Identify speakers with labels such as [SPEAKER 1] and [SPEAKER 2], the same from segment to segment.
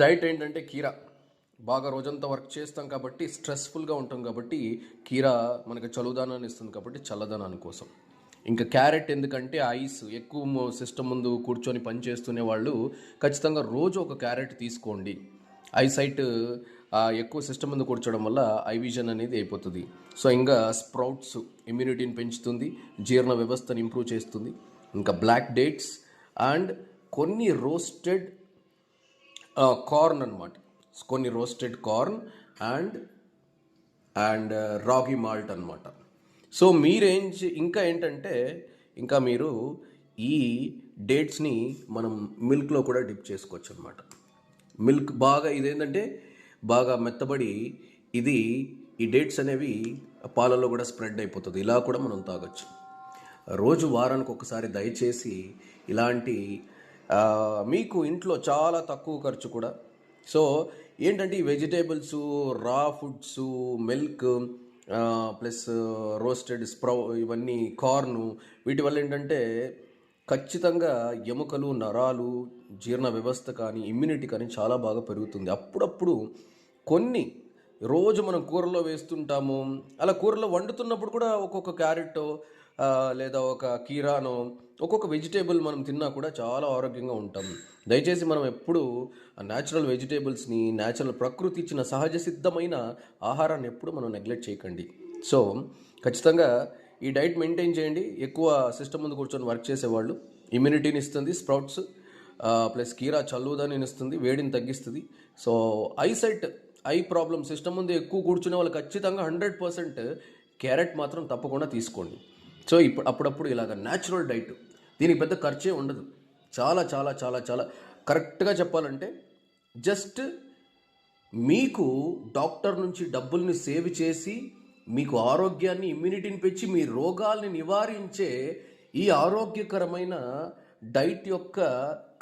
[SPEAKER 1] Diet ఏంటంటే కీరా. బాగా రోజంతా వర్క్ చేస్తాం కాబట్టి స్ట్రెస్ఫుల్గా ఉంటాం కాబట్టి కీరా మనకి చలుదానాన్ని ఇస్తుంది కాబట్టి చల్లదనాన్ని కోసం. ఇంకా క్యారెట్ ఎందుకంటే ఐస్ ఎక్కువ సిస్టమ్ ముందు కూర్చొని పని చేస్తునే వాళ్ళు ఖచ్చితంగా రోజు ఒక క్యారెట్ తీసుకోండి. ఐసైట్ ఎక్కువ సిస్టమ్ ముందు కూర్చోవడం వల్ల ఐ విజన్ అనేది అయిపోతుంది. సో ఇంకా స్ప్రౌట్స్ ఇమ్యూనిటీని పెంచుతుంది జీర్ణ వ్యవస్థను ఇంప్రూవ్ చేస్తుంది. ఇంకా బ్లాక్ డేట్స్ అండ్ కొన్ని రోస్టెడ్ కార్న్ అనమాట కొన్ని roasted corn and and ragi malt అనమాట సో మీరేం ఇంకా ఏంటంటే ఇంకా మీరు ఈ డేట్స్ని మనం మిల్క్లో కూడా డిప్ చేసుకోవచ్చు అనమాట మిల్క్ బాగా ఇదేంటంటే బాగా మెత్తబడి ఇది ఈ డేట్స్ అనేవి పాలలో కూడా స్ప్రెడ్ అయిపోతుంది. ఇలా కూడా మనం తాగొచ్చు. రోజు వారానికి ఒకసారి దయచేసి ఇలాంటి మీకు ఇంట్లో చాలా తక్కువ ఖర్చు కూడా. సో ఏంటంటే ఈ vegetables raw foods milk plus roasted sprout ఇవన్నీ కార్ను వీటి వల్ల ఏంటంటే ఖచ్చితంగా ఎముకలు నరాలు జీర్ణ వ్యవస్థ కానీ ఇమ్యూనిటీ కానీ చాలా బాగా పెరుగుతుంది. అప్పుడప్పుడు కొన్ని రోజు మనం కూరలో వేస్తుంటాము. అలా కూరలో వండుతున్నప్పుడు కూడా ఒక్కొక్క క్యారెట్ లేదా ఒక కీరానో ఒక్కొక్క వెజిటేబుల్ మనం తిన్నా కూడా చాలా ఆరోగ్యంగా ఉంటాం. దయచేసి మనం ఎప్పుడు న్యాచురల్ వెజిటేబుల్స్ని న్యాచురల్ ప్రకృతి ఇచ్చిన సహజ సిద్ధమైన ఆహారాన్ని ఎప్పుడు మనం నెగ్లెక్ట్ చేయకండి. సో ఖచ్చితంగా ఈ డైట్ మెయింటైన్ చేయండి. ఎక్కువ సిస్టమ్ ముందు కూర్చొని వర్క్ చేసేవాళ్ళు. ఇమ్యూనిటీని ఇస్తుంది స్ప్రౌట్స్ ప్లస్ కీరా చల్లుదని ఇస్తుంది వేడిని తగ్గిస్తుంది. So eyesight eye problem system ముందు ఎక్కువ కూర్చునే వాళ్ళు ఖచ్చితంగా హండ్రెడ్ పర్సెంట్ క్యారెట్ మాత్రం తప్పకుండా తీసుకోండి. సో ఇప్పుడు అప్పుడప్పుడు ఇలాగ న్యాచురల్ డైట్ దీనికి పెద్ద ఖర్చే ఉండదు. చాలా చాలా చాలా చాలా. కరెక్ట్గా చెప్పాలంటే జస్ట్ మీకు డాక్టర్ నుంచి డబ్బుల్ని సేవ్ చేసి మీకు ఆరోగ్యాన్ని ఇమ్యూనిటీని పెంచి మీ రోగాల్ని నివారించే ఈ ఆరోగ్యకరమైన డైట్ యొక్క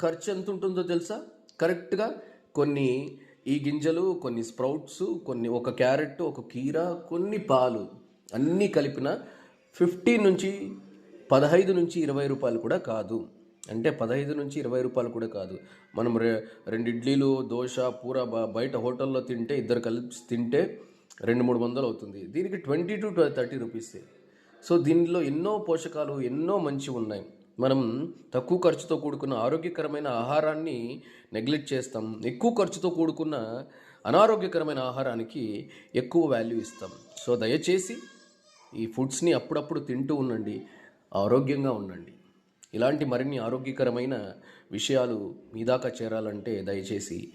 [SPEAKER 1] ఖర్చు ఎంత ఉంటుందో తెలుసా? కరెక్ట్గా కొన్ని ఈ గింజలు కొన్ని స్ప్రౌట్స్ కొన్ని ఒక క్యారెట్ ఒక కీర కొన్ని పాలు అన్నీ కలిపిన ఫిఫ్టీన్ నుంచి పదహైదు నుంచి ఇరవై రూపాయలు కూడా కాదు. అంటే పదహైదు నుంచి ఇరవై రూపాయలు కూడా కాదు. మనం రె రెండు ఇడ్లీలు దోశ పూర బయట హోటల్లో తింటే ఇద్దరు కలిపి తింటే రెండు మూడు వందలు అవుతుంది. దీనికి ట్వంటీ టు థర్టీ రూపీసే సో దీనిలో ఎన్నో పోషకాలు ఎన్నో మంచి ఉన్నాయి. మనం తక్కువ ఖర్చుతో కూడుకున్న ఆరోగ్యకరమైన ఆహారాన్ని నెగ్లెక్ట్ చేస్తాం. ఎక్కువ ఖర్చుతో కూడుకున్న అనారోగ్యకరమైన ఆహారానికి ఎక్కువ వాల్యూ ఇస్తాం. సో దయచేసి ఈ ఫుడ్స్ని అప్పుడప్పుడు తింటూ ఉండండి ఆరోగ్యంగా ఉండండి. ఇలాంటి మరిన్ని ఆరోగ్యకరమైన విషయాలు మీ దాకా చేరాలంటే దయచేసి